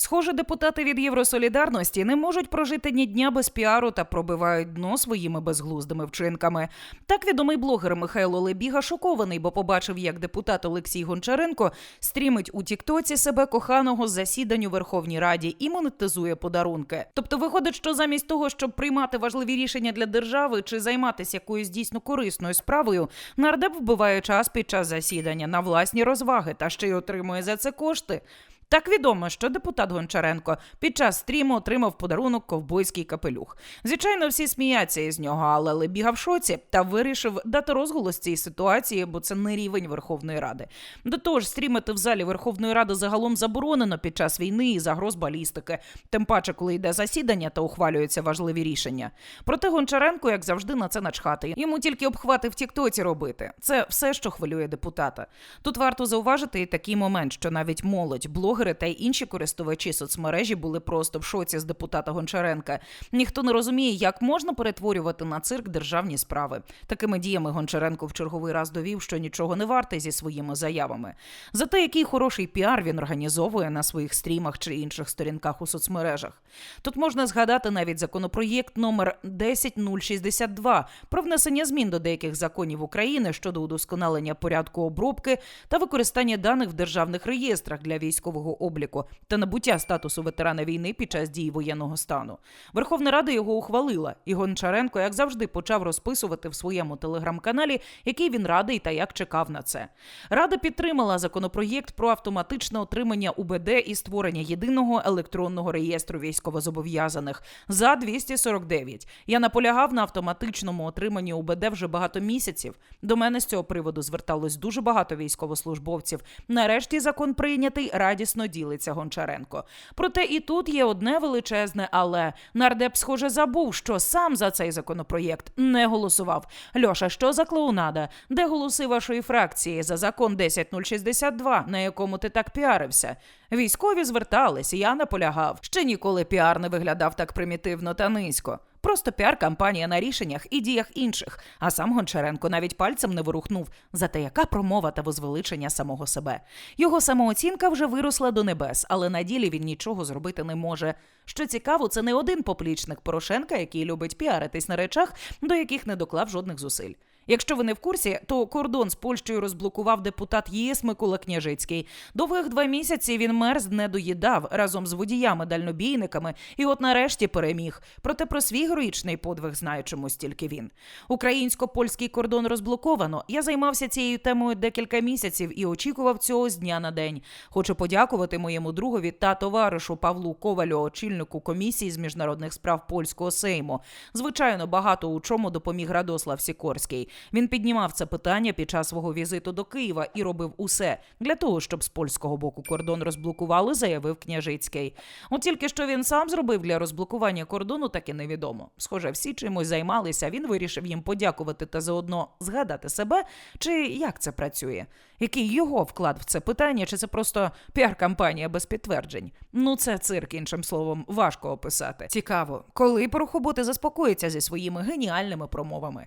Схоже, депутати від Євросолідарності не можуть прожити ні дня без піару та пробивають дно своїми безглуздими вчинками. Так відомий блогер Михайло Лебіга шокований, бо побачив, як депутат Олексій Гончаренко стрімить у Тіктоці себе коханого з засідань у Верховній Раді і монетизує подарунки. Тобто, виходить, що замість того, щоб приймати важливі рішення для держави чи займатися якоюсь дійсно корисною справою, нардеп вбиває час під час засідання на власні розваги та ще й отримує за це кошти. Так відомо, що депутат Гончаренко під час стріму отримав подарунок ковбойський капелюх. Звичайно, всі сміються із нього, але Лебіга в шоці та вирішив дати розголос цій ситуації, бо це не рівень Верховної Ради. До того ж, стрімити в залі Верховної Ради загалом заборонено під час війни і загроз балістики, тим паче, коли йде засідання та ухвалюються важливі рішення. Проте Гончаренко, як завжди, на це начхати. Йому тільки обхвати в Тіктоці робити. Це все, що хвилює депутата. Тут варто зауважити і такий момент, що навіть молодь, блогери та інші користувачі соцмережі були просто в шоці з депутата Гончаренка. Ніхто не розуміє, як можна перетворювати на цирк державні справи. Такими діями Гончаренко в черговий раз довів, що нічого не варте зі своїми заявами. Зате який хороший піар він організовує на своїх стрімах чи інших сторінках у соцмережах. Тут можна згадати навіть законопроєкт номер 10062 про внесення змін до деяких законів України щодо удосконалення порядку обробки та використання даних в державних реєстрах для військового обліку та набуття статусу ветерана війни під час дії воєнного стану. Верховна Рада його ухвалила, і Гончаренко, як завжди, почав розписувати в своєму телеграм-каналі, який він радий та як чекав на це. Рада підтримала законопроєкт про автоматичне отримання УБД і створення єдиного електронного реєстру військовозобов'язаних за 249. Я наполягав на автоматичному отриманні УБД вже багато місяців. До мене з цього приводу зверталось дуже багато військовослужбовців. Нарешті закон прийнятий, радісно ділиться Гончаренко. Проте і тут є одне величезне, але нардеп, схоже, забув, що сам за цей законопроєкт не голосував. Льоша, що за клоунада? Де голоси вашої фракції за закон 10062, на якому ти так піарився? Військові звертались, я наполягав. Ще ніколи піар не виглядав так примітивно та низько. Просто піар-кампанія на рішеннях і діях інших. А сам Гончаренко навіть пальцем не ворухнув. Зате яка промова та возвеличення самого себе. Його самооцінка вже виросла до небес, але на ділі він нічого зробити не може. Що цікаво, це не один поплічник Порошенка, який любить піаритись на речах, до яких не доклав жодних зусиль. Якщо ви не в курсі, то кордон з Польщею розблокував депутат ЄС Микола Княжицький. Довгих два місяці він мерз не доїдав разом з водіями-дальнобійниками, і от нарешті переміг. Проте про свій героїчний подвиг знає чомусь тільки він. Українсько-польський кордон розблоковано. Я займався цією темою декілька місяців і очікував цього з дня на день. Хочу подякувати моєму другові та товаришу Павлу Ковалю, очільнику комісії з міжнародних справ польського сейму. Звичайно, багато у чому допоміг Радослав Сікорський. Він піднімав це питання під час свого візиту до Києва і робив усе для того, щоб з польського боку кордон розблокували, заявив Княжицький. От тільки що він сам зробив для розблокування кордону, так і невідомо. Схоже, всі чимось займалися. Він вирішив їм подякувати та заодно згадати себе. Чи як це працює? Який його вклад в це питання? Чи це просто піар-кампанія без підтверджень? Ну це цирк, іншим словом, важко описати. Цікаво, коли порохоботи заспокоїться зі своїми геніальними промовами.